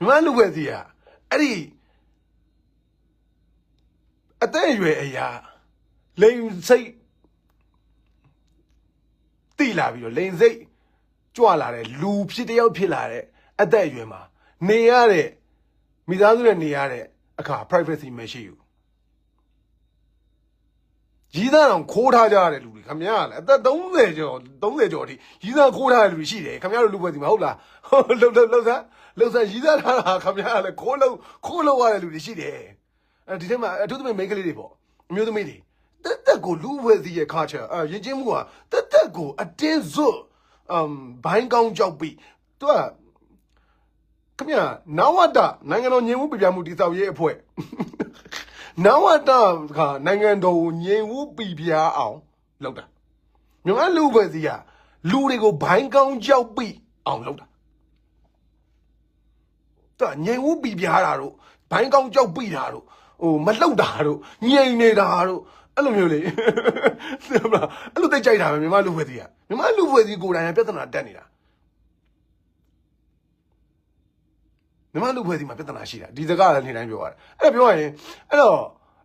မြန်မာလူပဲစီကအဲ့ဒီအသက်အရွယ်အရာလိန်စိတ်တိလာပြီးတော့လိန်စိတ်ကြွလာတဲ့လူဖြစ်တယောက်ဖြစ်လာတဲ့အသက်အရွယ်မှာနေရတဲ့မိသားစုနဲ့နေရတဲ့အခါ privacy မရှိဘူးကြီးသားအောင်ခိုးထားကြရတဲ့လူတွေခင်ဗျားလည်းအသက်30ကျော်30ကျော်အထိကြီးသားခိုးထားတဲ့လူတွေရှိတယ်ခင်ဗျားတို့လူပွဲစီမှာဟုတ်လားလှုပ်လှုပ်လှုပ်စား လှုပ်စားကြီးသားထားတာခင်ဗျားလည်းခိုးလို့ခိုးလို့ရတဲ့လူတွေရှိတယ်အဲဒီထဲမှာအထူးသဖြင့်မိန်းကလေးတွေပေါ့အမျိုးသမီးတွေတက်တက်ကိုလူပွဲစီရဲ့ culture အရင်ချင်းမှုကတက်တက်ကိုအတင်းဇွတ်အမ်ဘိုင်းကောင်းကြောက်ပြီးသူကခင်ဗျာနဝတနိုင်ငံတော်ညင်မှုပြပြမှုတည်ဆောက်ရေးအဖွဲ့နဝတကနိုင်ငံတော်ကိုငြိမ်ဝှပြပြအောင်လုပ်တာမြန်မာလူပဲစီကလူတွေကိုဘိုင်းကောင်းကြောက်ပြီးအောင်လုပ်တာ သူကငြိမ်ဝှပြပြတာတို့ဘိုင်းကောင်းကြောက်ပြီးတာတို့ဟိုမလှုပ်တာတို့ငြိမ်နေတာတို့အဲ့လိုမျိုးလေသိမလားအဲ့လိုသိကြိုက်တာပဲမြန်မာလူပဲစီကမြန်မာလူပဲစီကိုယ်တိုင်ကပြဿနာတက်နေတာမြမလူဖွဲ့စီမှာပြဿနာရှိတာဒီစကားလည်းနေတိုင်းပြောရတယ်အဲ့တော့ပြောရရင်အဲ့တော့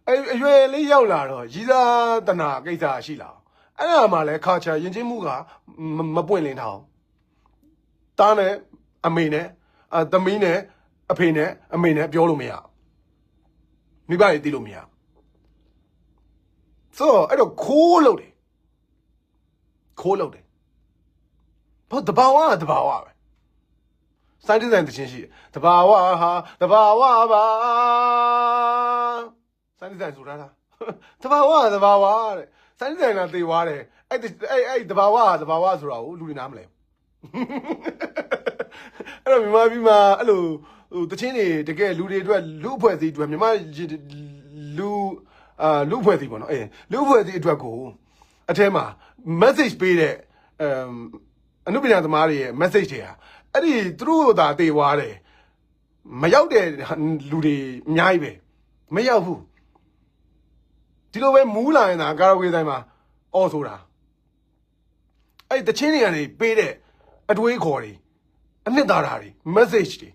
အဲ့အရွယ်လေးရောက်လာတော့ရီသာတနာကိစ္စရှိလာအောင်အဲ့ဒါမှလည်းခါချာယဉ်ကျေးမှုကမမပွင့်လင်းထားအောင်တားနဲ့အမေနဲ့အသမီးနဲ့ အဖေနဲ့အမေနဲ့ပြောလို့မရဘူးမိဘတွေသိလို့မရဘူးဆိုတော့အဲ့တော့ခိုးလို့တယ်ခိုးလို့တယ်ဘာတဘာဝကတဘာဝပဲစိုင်းဒီဇိုင်းတခြင်းရှိတယ်တဘာဝဟာတဘာဝပါစိုင်းဒီဇိုင်းဆိုတာလားတဘာဝတဘာဝတဲ့စိုင်းဒီဇိုင်းကသေသွားတယ်အဲ့ဒီအဲ့အဲ့တဘာဝဟာတဘာဝဆိုတာကိုလူတွေနားမလဲအဲ့တော့မြန်မာပြည်မှာအဲ့လို ဟိုတခြင်းတွေတကယ်လူတွေအတွက်လူအဖွဲ့အစည်းအတွက်မြန်မာလူအာလူအဖွဲ့အစည်းပေါ့နော်အေးလူအဖွဲ့အစည်းအတွက်ကိုအထဲမှာ message ပေးတဲ့အမ်အနုပညာသမားတွေရဲ့ message တွေဟာအဲ့ဒီသူတို့သာတေသွားတယ်မရောက်တဲ့လူတွေအများကြီးပဲမရောက်ဘူးဒီလိုပဲမူးလာရင်သာကာရာဝေးဆိုင်မှာအော်ဆိုတာအဲ့တချင်းတွေကနေပေးတဲ့အတွေးခေါ်တွေအနှစ်သာရတွေ message တွေ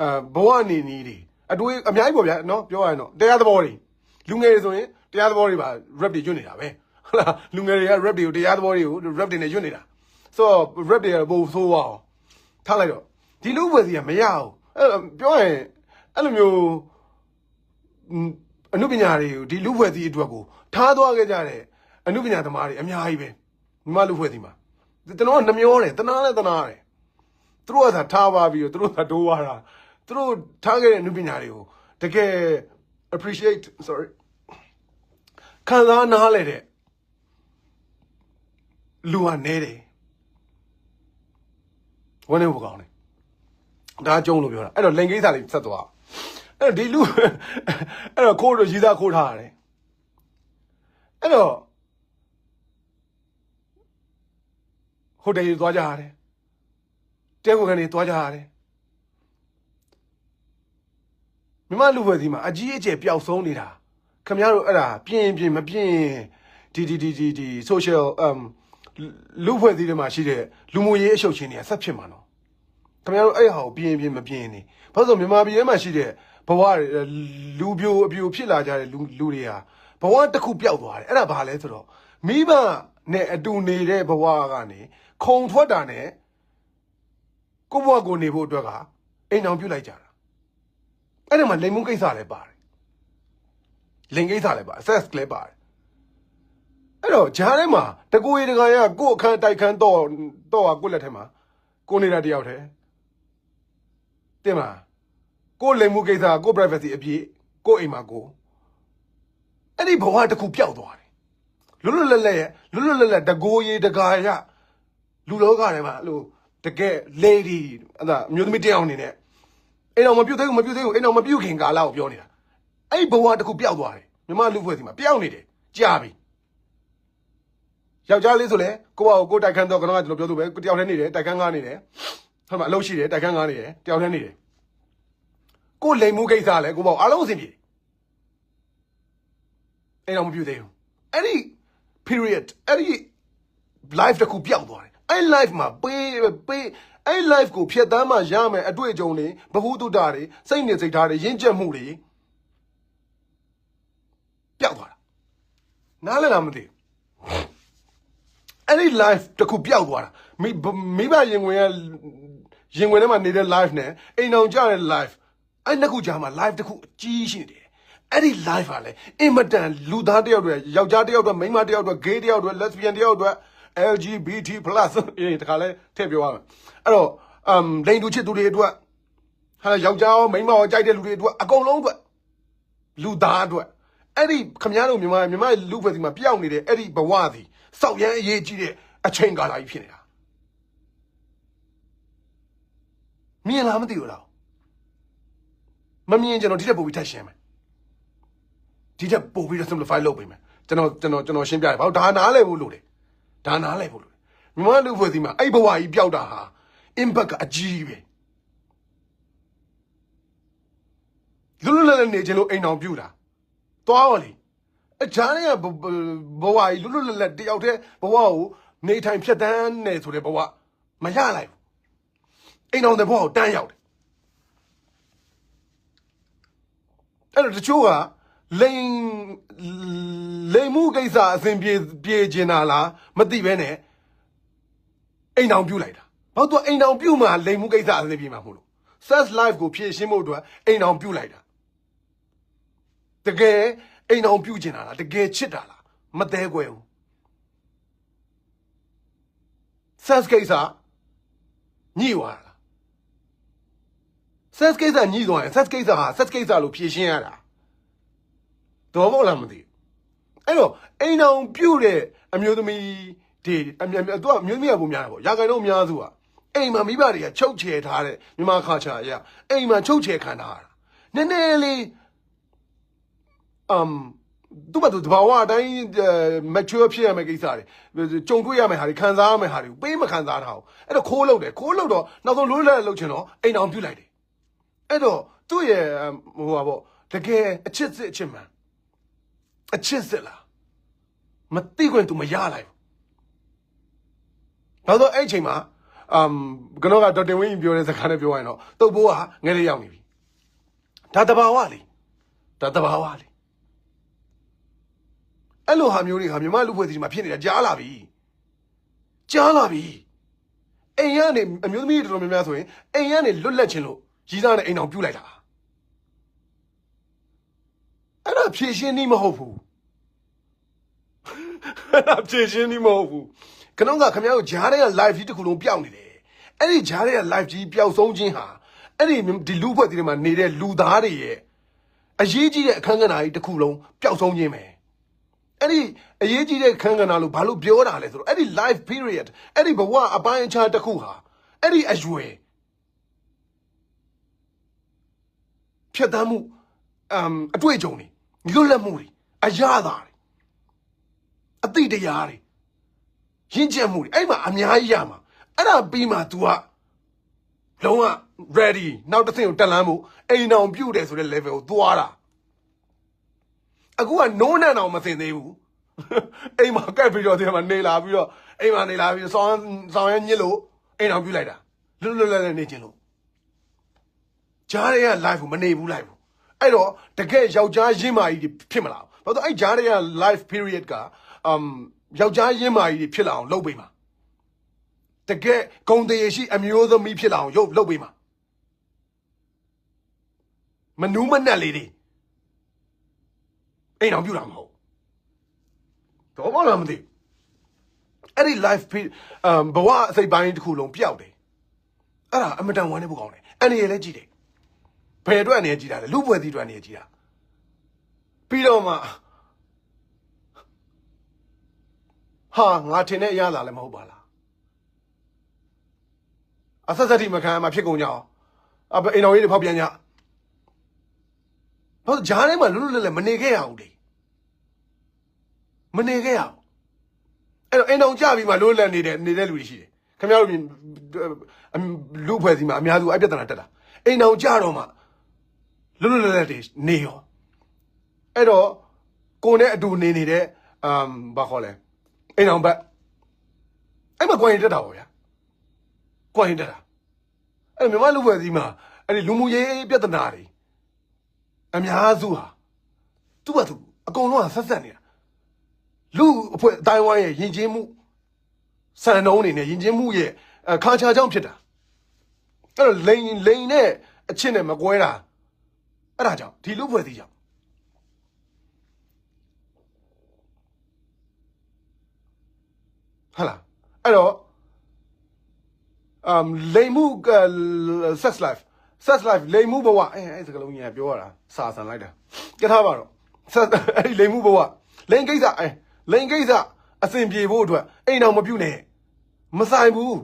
အဲဘဝနေနည်းတွေအတွေးအများကြီးပေါ့ဗျာနော်ပြောရရင်တော့တရားသဘောတွေလူငယ်တွေဆိုရင်တရားသဘောတွေပါ rap တွေညွှန်နေတာပဲဟုတ်လားလူငယ်တွေက rap တွေကိုတရားသဘောတွေကို rap တွေနဲ့ညွှန်နေတာဆိုတော့ rap တွေကဘို့ဆိုးအောင်ထားလိုက်တော့ဒီလူပွဲစီကမရဘူးအဲ့တော့ပြောရင်အဲ့လိုမျိုးอืมအနုပညာတွေကိုဒီလူပွဲစီအတွက်ကိုထားသွားခဲ့ကြတဲ့အနုပညာသမားတွေအများကြီးပဲမြမလူပွဲစီမှာကျွန်တော်ကနှမျောတယ်တနာနဲ့တနာတယ်သူတို့ကသာထားပါပြီးတော့သူတို့ကဒိုးသွားတာ သူတို့ထားခဲ့တဲ့အနုပညာတွေကိုတကယ် appreciate sorry ခံစားနားလဲတဲ့လူကနေတယ်ဝန်းနေဖို့ကောင်းတယ်ဒါကြုံလို့ပြောတာအဲ့တော့လိန်ကိစ္စလေးဆက်သွားအဲ့တော့ဒီလူအဲ့တော့ခိုးတော့ရီးသားခိုးထားရတယ်အဲ့တော့ဟိုတယ်ကြီးသွားကြရတယ်တဲကိုကနေသွားကြရတယ် မြမလူဖွဲ့စီမှာအကြီးအကျယ်ပျောက်ဆုံးနေတာခင်ဗျားတို့အဲ့ဒါပြင်းပြင်းမပြင်းဒီဒီဒီဒီဒီ social um လူဖွဲ့စည်းတွေမှာရှိတဲ့လူမှုရေးအရှုပ်ချင်းတွေကဆက်ဖြစ်မှာနော်ခင်ဗျားတို့အဲ့ဟာကိုပြင်းပြင်းမပြင်းနေဘာလို့ဆိုမြန်မာပြည်ထဲမှာရှိတဲ့ဘဝတွေလူပြိုအပြိုဖြစ်လာကြတဲ့လူလူတွေဟာဘဝတစ်ခုပျောက်သွားတယ်အဲ့ဒါဘာလဲဆိုတော့မိဘနဲ့အတူနေတဲ့ဘဝကနေခုံထွက်တာနဲ့ကိုယ့်ဘဝကိုနေဖို့အတွက်ကအိမ်အောင်ပြုတ်လိုက်ကြတာ အဲ့ဒါမှလိမ်မှုကိစ္စလည်းပါတယ်လိမ်ကိစ္စလည်းပါ access လည်းပါတယ်အဲ့တော့ဂျားထဲမှာတကူရီတကန်ရကို့အခန်းတိုက်ခန်းတော့တော့ဟာကို့လက်ထဲမှာကိုနေတာတယောက်တည်းတင်မလားကို့လိမ်မှုကိစ္စကို့ privacy အပြည့်ကို့အိမ်မှာကိုအဲ့ဒီဘဝတစ်ခုပျောက်သွားတယ်လွတ်လွတ်လပ်လပ်ရဲ့လွတ်လွတ်လပ်လပ်တကူရီတကာရလူလောကထဲမှာအဲ့လိုတကယ် lady အဲ့ဒါအမျိုးသမီးတယောက်အနေနဲ့ အိမ်အောင်မပြုတ်သေးဘူးမပြုတ်သေးဘူးအိမ်အောင်မပြုတ်ခင်ကာလကိုပြောနေတာအဲ့ဒီဘဝတစ်ခုပျောက်သွားတယ်မြမလူဖွဲ့စီမှာပျောက်နေတယ်ကြာပြီယောက်ျားလေးဆိုလဲကိုယ့်ဘာကိုကိုယ်တိုက်ခန်းတော့ကတော့ကျွန်တော်ပြောသူပဲကိုတယောက်တည်းနေတယ်တိုက်ခန်းကားနေတယ်ဟုတ်မှာအလုပ်ရှိတယ်တိုက်ခန်းကားနေတယ်တယောက်တည်းနေတယ်ကိုယ်လိမ်မှုကိစ္စလဲကိုယ့်ဘာအားလုံးအဆင်ပြေတယ်အဲ့တော့မပြူသေးဘူးအဲ့ဒီ period အဲ့ဒီ life တစ်ခုပျောက်သွားတယ် အဲ့ life မှာပေးပေးအဲ့ live ကိုဖြတ်တမ်းမှရမယ်အတွေ့အကြုံတွေဘ ഹു တုတ္တတွေစိတ်နေစိတ်ထားတွေရင့်ကျက်မှုတွေပျောက်သွားတာနားလည်လားမသိဘူးအဲ့ဒီ live တခုပျောက်သွားတာမိမိဘရင်ဝင်ရရင်ဝင်ထဲမှာနေတဲ့ live နဲ့အိမ်အောင်ကြတဲ့ live အဲ့နှစ်ခုကြားမှာ live တခုအကြီးရှိနေတယ်အဲ့ဒီ live ဟာလေအင်မတန်လူသားတယောက်တွေယောက်ျားတယောက်တွေမိန်းမတယောက်တွေ gay တယောက်တွေ lesbian တယောက်တွေ LGBT+ အေးတခါလဲထည့်ပြောရမယ်အဲ့တော့အမ်လိန်တူချစ်သူတွေအတွက်ဟာယောက်ျားရောမိန်းမရောကြိုက်တဲ့လူတွေအတွက်အကုန်လုံးအတွက်လူသားအတွက်အဲ့ဒီခမည်းတော်မြန်မာမြန်မာလူဖွဲ့စီမှာပျောက်နေတဲ့အဲ့ဒီဘဝစီစောက်ရမ်းအရေးကြီးတဲ့အချိန်ကာလကြီးဖြစ်နေတာမြင်လားမသိဘူးလားမမြင်ကျွန်တော်ဒီတက်ပို့ပြီးထပ်ရှင်းမယ်ဒီတက်ပို့ပြီးတော့ simplify လုပ်ပေးမယ်ကျွန်တော်ကျွန်တော်ကျွန်တော်ရှင်းပြတယ်ဘာလို့ဒါနားလည်ဖို့လိုတယ် ဒါနားလည်ဖို့လိုတယ်မြန်မာလူဖွဲ့စီမှာအဲ့ဘဝကြီးပျောက်တာဟာ impact ကအကြီးပဲလူလူလည်းနေခြင်းလို့အိမ်အောင်ပြူတာသွားပါလေအချားတွေကဘဝကြီးလူလူလည်းလည်းတယောက်တည်းဘဝကိုနေထိုင်ဖြတ်တန်းနေဆိုတဲ့ဘဝမရလိုက်ဘူးအိမ်အောင်တဲ့ဘဝကိုတန်းရောက်တယ်အဲ့တော့တချို့က လိန်လိန်မှုကိစ္စအစဉ်ပြေပြေကျင်တာလားမသိပဲနဲ့အိမ်အောင်ပြုတ်လိုက်တာဘာလို့သူအိမ်အောင်ပြုတ်မှလိန်မှုကိစ္စအစဉ်ပြေမှာမဟုတ်လို့ sex life ကိုဖြည့်ရှင်းဖို့အတွက်အိမ်အောင်ပြုတ်လိုက်တာတကယ်အိမ်အောင်ပြုတ်ကျင်တာလားတကယ်ချစ်တာလားမသေးခွဲဘူး sex ကိစ္စညှိသွားတာ sex ကိစ္စညှိသွားရင် sex ကိစ္စဟာ sex ကိစ္စလို့ဖြည့်ရှင်းရတာ တော့ဘောလားမသိအဲ့တော့အိမ်အောင်ပြုတ်တဲ့အမျိုးသမီးဒီအမြသူကအမျိုးသမီးကပုံများတာပေါ့ရာဂိုင်တော့အများစုကအိမ်မှာမိဘတွေကချုပ်ချယ်ထားတဲ့မြန်မာခါချာရအိမ်မှာချုပ်ချယ်ခံထားရတာနည်းနည်းလေးအမ်သူ့ဘာသူတဘာဝအတိုင်း mature ဖြစ်ရမယ့်ကိစ္စတွေကြုံတွေ့ရမယ့်ဟာတွေခံစားရမယ့်ဟာတွေကိုပေးမခံစားထားဘူးအဲ့တော့ခိုးလုပ်တယ်ခိုးလုပ်တော့နောက်ဆုံးလွတ်လပ်လုပ်ချင်တော့အိမ်အောင်ပြုတ်လိုက်တယ်အဲ့တော့သူ့ရဲ့ဟိုပါပေါ့တကယ်အချစ်စစ်အချစ်မှန် အချစ်စစ်လားမသိခွင့် तू မရလိုက်ဘူးနောက်တော့အဲ့အချိန်မှာအမ်ကျွန်တော်ကဒေါက်တာဝင်းကြီးပြောတဲ့စကားနဲ့ပြောရရင်တော့တုတ်ဘိုးကငဲလေးရောက်နေပြီဒါတဘာဝလေဒါတဘာဝလေအဲ့လိုဟာမျိုးတွေဟာမြမလူဖွဲ့စီမှာဖြစ်နေတာကြားလာပြီကြားလာပြီအိမ်ကနေအမျိုးသမီးတော်တော်များများဆိုရင်အိမ်ကနေလွတ်လပ်ခြင်းလို့ရီးစားနဲ့အိမ်အောင်ပြုတ်လိုက်တာ အဲ့ဒါဖြည့်ရှင်းနည်းမဟုတ်ဘူးအဲ့ဒါဖြည့်ရှင်းနည်းမဟုတ်ဘူးခဏကခင်ဗျားတို့ဂျားတဲ့ live ကြီးတစ်ခုလုံးပျောက်နေတယ်အဲ့ဒီဂျားတဲ့ live ကြီးပျောက်ဆုံးခြင်းဟာအဲ့ဒီဒီလူဖွဲ့စီတွေမှာနေတဲ့လူသားတွေရဲ့အရေးကြီးတဲ့အခန်းကဏ္ဍကြီးတစ်ခုလုံးပျောက်ဆုံးခြင်းပဲအဲ့ဒီအရေးကြီးတဲ့ခန်းကဏ္ဍလို့ဘာလို့ပြောတာလဲဆိုတော့အဲ့ဒီ live period အဲ့ဒီဘဝအပိုင်းအခြားတစ်ခုဟာအဲ့ဒီအရွယ်ဖြတ်သန်းမှုအမ်အတွေ့အကြုံတွေ လွတ်လပ်မှုတွေအရသာတွေအသိတရားတွေရင့်ကျက်မှုတွေအဲ့မှာအများကြီးရမှာအဲ့ဒါပြီးမှ तू ကလုံးဝ ready နောက်တစ်ဆင့်ကိုတက်လန်းဖို့အိမ်အောင်ပြုတ်တယ်ဆိုတဲ့ level ကိုသွားတာအခုကနိုးနံအောင်မသိသေးဘူးအိမ်မှာကက်ပြီးတော့ဒီမှာနေလာပြီးတော့အိမ်မှာနေလာပြီးဆောင်းဆောင်းရညစ်လို့အိမ်အောင်ပြုတ်လိုက်တာလွတ်လွတ်လပ်လပ်နေခြင်းလို့ကြားရဲက live ကိုမနေဘူး live ကို အဲ့တော့တကယ်ယောက်ျားရင်းမာကြီးဖြစ်မလားဘာလို့အဲ့ကြားရဲက live period ကအမ်ယောက်ျားရင်းမာကြီးဖြစ်လာအောင်လုပ်ပေးမှာတကယ်ဂုံတရေရှိအမျိုးသမီးဖြစ်လာအောင်ရုပ်လုပ်ပေးမှာမနူးမနှက်လေးတွေအိမ်အောင်ပြူတာမဟုတ်တော့မလားမသိအဲ့ဒီ live အမ်ဘဝအစိပ်ပိုင်းတစ်ခုလုံးပျောက်တယ်အဲ့ဒါအမတန်ဝမ်းနေဖို့ကောင်းတယ်အနေရလည်းကြည့်တယ် ဘယ်အတွက်အနေရကြည့်တာလဲလူပွဲသီးအတွက်အနေရကြည့်တာပြီးတော့မှဟာငါထင်တဲ့အရသာလည်းမဟုတ်ပါလားအဆက်ဆက်တိမခံမှာဖြစ်ကုန်ကြအောင်အဘအိမ်တော်ကြီးတွေဖောက်ပြန်ကြဘာလို့ဂျားထဲမှာလွတ်လွတ်လပ်လပ်မနေခဲ့ရဘူးလေမနေခဲ့ရဘူးအဲ့တော့အိမ်တော်ကြပြီးမှလွတ်လပ်နေတဲ့နေတဲ့လူတွေရှိတယ်ခင်ဗျားတို့လူဖွဲ့စီမှာအများစုအပြဿနာတက်တာအိမ်တော်ကြတော့မှ လွတ်လွတ်လပ်လပ်တွေနေရောအဲ့တော့ကိုနဲ့အတူနေနေတဲ့အမ်ဘာခေါ်လဲအိမ်တော်ဘက်အဲ့မှာကွန်ရင်တက်တာပေါ့ဗျာကွန်ရင်တက်တာအဲ့မြန်မာလူဖွဲ့စည်းမှာအဲ့ဒီလူမှုရေးပြဿနာတွေအများစုဟာသူ့ဘာသူအကုန်လုံးကဆက်ဆက်နေတာလူအဖွဲ့အတိုင်းဝိုင်းရဲ့ယဉ်ကျေးမှုစံနှုန်းအနေနဲ့ယဉ်ကျေးမှုရဲ့အခါချာကြောင့်ဖြစ်တာအဲ့တော့လိန်လိန်နဲ့အချစ်နဲ့မကွဲတာ အဲ့ဒါကြောင့်ဒီလူဖွဲ့စည်းကြောင့်ဟာလားအဲ့တော့ um လိမ်မှု sex life sex life လိမ်မှုဘဝအဲအဲစကလုံးကြီးကပြောရတာစာဆန်လိုက်တာကြထားပါတော့ sex အဲ့ဒီလိမ်မှုဘဝလိမ်ကိစ္စအဲလိမ်ကိစ္စအစဉ်ပြေဖို့အတွက်အိမ်အောင်မပြုတ်နဲ့မဆိုင်ဘူး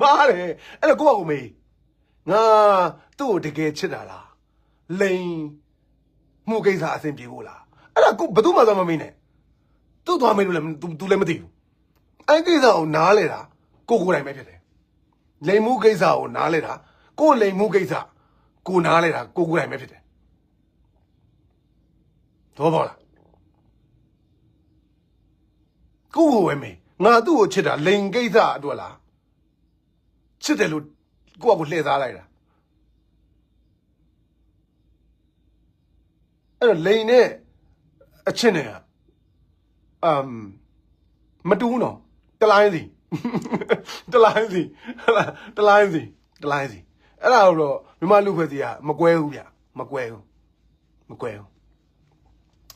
မားတယ်အဲ့တော့ကိုယ့်ဘာကိုမေး ငါသူ့ကိုတကယ်ချစ်တာလားလိမ်မှုကိစ္စအစဉ်ပြေဖို့လားအဲ့ဒါကိုဘယ်သူမှသွားမမေးနဲ့သူ့သွားမေးလို့လည်း तू तू လည်းမသိဘူးအဲ့ကိစ္စကိုနားလေတာကိုကိုယ်တိုင်ပဲဖြစ်တယ်လိမ်မှုကိစ္စကိုနားလေတာကိုယ်လိမ်မှုကိစ္စကိုနားလေတာကိုကိုယ်တိုင်ပဲဖြစ်တယ်တော့ပါလားကိုကိုပဲမေးငါသူ့ကိုချစ်တာလိမ်ကိစ္စအတွက်လားချစ်တယ်လို့ ကိုကကိုလှည့်စားလိုက်တာအဲ့တော့လိန်နဲ့အချစ်နဲ့အမ်မတူးနော်တလိုင်းစီတလိုင်းစီဟလာတလိုင်းစီတလိုင်းစီအဲ့ဒါတော့မြမလူဖွဲ့စီကမကွဲဘူးဗျမကွဲဘူးမကွဲဘူး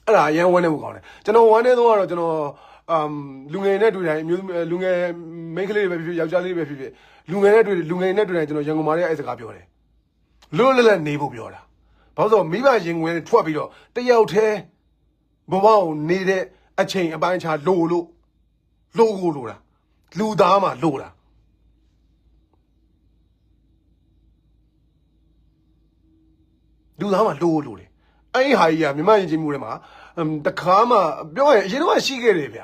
အဲ့ဒါအရင်ဝန်းနေမှုကောင်းတယ်ကျွန်တော်ဝန်းနေတော့ကတော့ကျွန်တော် အမ်လူငယ်နဲ့တွေ့တိုင်းမျိုးလူငယ်မိန်းကလေးတွေပဲဖြစ်ဖြစ်ယောက်ျားလေးတွေပဲဖြစ်ဖြစ်လူငယ်နဲ့တွေ့လူငယ်နဲ့တွေ့တိုင်းကျွန်တော်ရန်ကုန်မှာလည်းအဲ့စကားပြောတယ်လွတ်လပ်လပ်နေဖို့ပြောတာဘာလို့ဆိုမိဘရင်ဝင်ထွက်ပြီးတော့တယောက်တည်းဘဝကိုနေတဲ့အချိန်အပိုင်းခြားလိုလို့လိုကိုလိုတာလူသားမှလိုတာလူသားမှလိုလိုတယ်အဲ့ဒီဟာကြီးကမြမရင်ချင်းမှုတွေမှာတခါမှပြောရင်အရင်တော့ရှိခဲ့တယ်ဗျ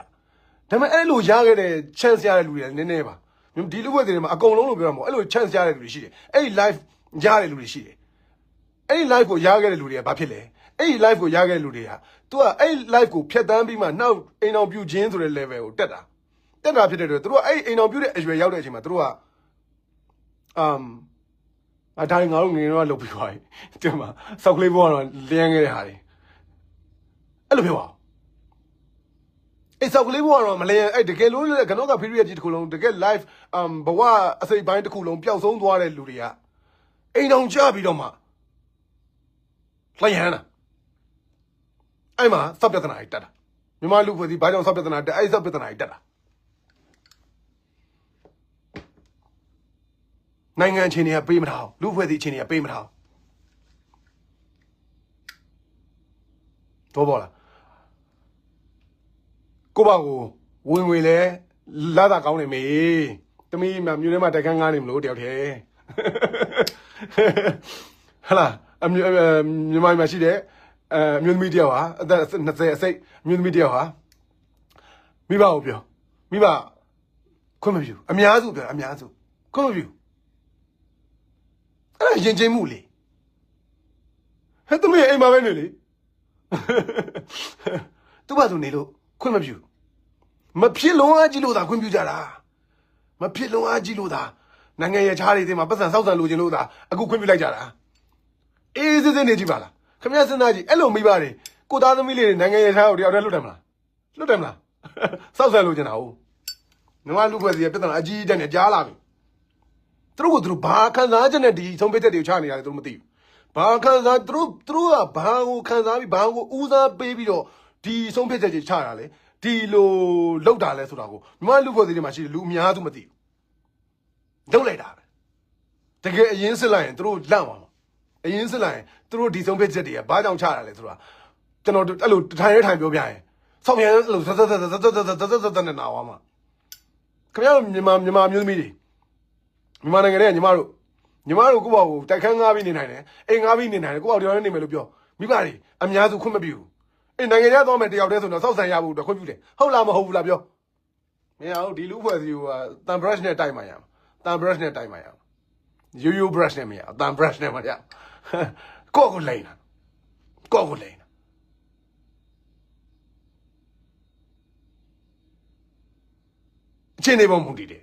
ဒါပေမဲ့အဲ့လိုရခဲ့တဲ့ chance ရတဲ့လူတွေလည်းနည်းနည်းပါဒီလူဘက်တွေမှာအကုန်လုံးလို့ပြောတာမဟုတ်အဲ့လို chance ရတဲ့လူတွေရှိတယ်အဲ့ဒီ live ရတဲ့လူတွေရှိတယ်အဲ့ဒီ live ကိုရခဲ့တဲ့လူတွေကဘာဖြစ်လဲအဲ့ဒီ live ကိုရခဲ့တဲ့လူတွေက तू ကအဲ့ live ကိုဖျက်ဆီးပြီးမှနောက်အိမ်အောင်ပြုခြင်းဆိုတဲ့ level ကိုတက်တာတက်တာဖြစ်တဲ့အတွက်သူတို့အဲ့အိမ်အောင်ပြုတဲ့အရွယ်ရောက်တဲ့အချိန်မှာသူတို့ကအမ်အတိုင်းငါတို့ငယ်တော့လုပ်ပြီးသွားပြီတင်မှာစောက်ကလေးဘောကတော့လျန်းခဲ့တဲ့ဟာတွေအဲ့လိုပြောပါ အဲ့စောက်ကလေးဘောကတော့မလျန်းအဲ့တကယ်လို့လည်းကနောက်က period ကြီးတစ်ခုလုံးတကယ် live အမ်ဘဝအစိပ်ပိုင်းတစ်ခုလုံးပျောက်ဆုံးသွားတဲ့လူတွေကအိမ်အောင်ကြပြီးတော့မှလျန်းတာအဲ့မှာစပ်ပြဿနာကြီးတက်တာမြန်မာလူဖွဲ့စည်းဘာကြောင့်စပ်ပြဿနာတက်အဲ့စပ်ပြဿနာကြီးတက်တာနိုင်ငံချင်းတွေကပေးမထားလူဖွဲ့စည်းချင်းတွေကပေးမထားတော့ဘောလား ကိုပါကိုဝင်ဝင်လဲလာတာကောင်းနေမေတမီးမြမျိုးထဲမှာတက်ခန်းငားနေမလို့တယောက်တည်းဟလာအမျိုးမြန်မာမှာရှိတဲ့အဲအမျိုးသမီးတယောက်ဟာအသက်20အစိတ်အမျိုးသမီးတယောက်ဟာမိဘကိုပြောမိဘခွင့်မပြုအများစုပြောအများစုခွင့်မပြုအဲ့ဒါယဉ်ကျေးမှုလေဟဲ့သမီးအိမ်မှာပဲနေလေသူ့ဘာသူနေလို့ ခွင့်မပြုမဖြစ်လုံးအားကြီးလို့သာခွင့်ပြုကြတာမဖြစ်လုံးအားကြီးလို့သာနိုင်ငံရဲ့ခြားတွေထဲမှာပတ်စံစောက်စံလိုချင်လို့သာအခုခွင့်ပြုလိုက်ကြတာအေးစစ်စစ်နေကြည့်ပါလားခမရစဉ်းစားကြည့်အဲ့လိုမိပါတယ်ကိုသားသမီးလေးတွေနိုင်ငံရဲ့ခြားကိုတယောက်တည်းလွတ်တယ်မလားလွတ်တယ်မလားစောက်စံလိုချင်တာဟုတ်ငါလူဖွဲ့စီရဲ့ပြဿနာအကြီးတက်နေကြားလာပြီသူတို့ကသူတို့ဘာခံစားချက်နဲ့ဒီဆုံးဖြတ်ချက်တွေကိုချနေရတယ်သူတို့မသိဘူးဘာခံစားသူတို့သူတို့ကဘာကိုခံစားပြီးဘာကိုဦးစားပေးပြီးတော့ ဒီဆုံးဖြတ်ချက်တွေချတာလေဒီလိုလောက်တာလဲဆိုတာကိုမြမလူဖွဲ့စီတွေမှာရှိတယ်လူအများစုမသိဘူးလောက်လိုက်တာပဲတကယ်အရင်စစ်လိုက်ရင်သူတို့လန့်သွားမှာအရင်စစ်လိုက်ရင်သူတို့ဒီဆုံးဖြတ်ချက်တွေကဘာကြောင့်ချတာလဲဆိုတာကျွန်တော်အဲ့လိုထိုင်ရထိုင်ပြောပြရင်ဆောက်ပြန်အဲ့လိုဇဇဇဇဇဇဇဇဇနဲ့နာသွားမှာခင်ဗျားတို့မြန်မာမြန်မာမျိုးသမီးတွေမြန်မာနိုင်ငံထဲကညီမတို့ညီမတို့ကိုယ့်ဘာကိုတိုက်ခန်းငားပြီးနေနိုင်တယ်အိမ်ငားပြီးနေနိုင်တယ်ကိုယ့်ဘာဒီလိုနေမယ်လို့ပြောမိဘတွေအများစုခွင့်မပြုဘူး အိမ်နိုင်ငံခြားသွားမယ်တယောက်တည်းဆိုတော့စောက်ဆန်ရဖို့အတွက်ခွင့်ပြုတယ်ဟုတ်လားမဟုတ်ဘူးလားပြောမင်းအောင်ဒီလူဖွဲ့စီကတန် brush နဲ့တိုက်မှရမှာတန် brush နဲ့တိုက်မှရမှာရိုးရိုး brush နဲ့မရတန် brush နဲ့မရကိုယ့်ကိုလိန်တာကိုယ့်ကိုလိန်တာအချင်းနေပုံမူတည်တယ်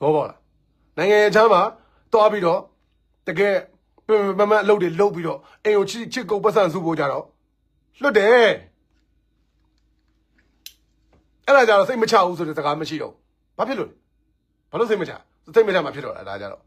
ဘောပေါက်လားနိုင်ငံရဲ့ချမ်းမှာတွားပြီးတော့တကယ် ပင်ပန်းပန်းအလုပ်တွေလုပ်ပြီးတော့အိမ်ကိုချစ်ချစ်ကုတ်ပတ်စံစုဖို့ကြတော့လွတ်တယ်အဲ့ဒါကြတော့စိတ်မချဘူးဆိုတဲ့စကားမရှိတော့ဘူးဘာဖြစ်လို့လဲဘာလို့စိတ်မချစိတ်မချမှာဖြစ်တော့လားဒါကြတော့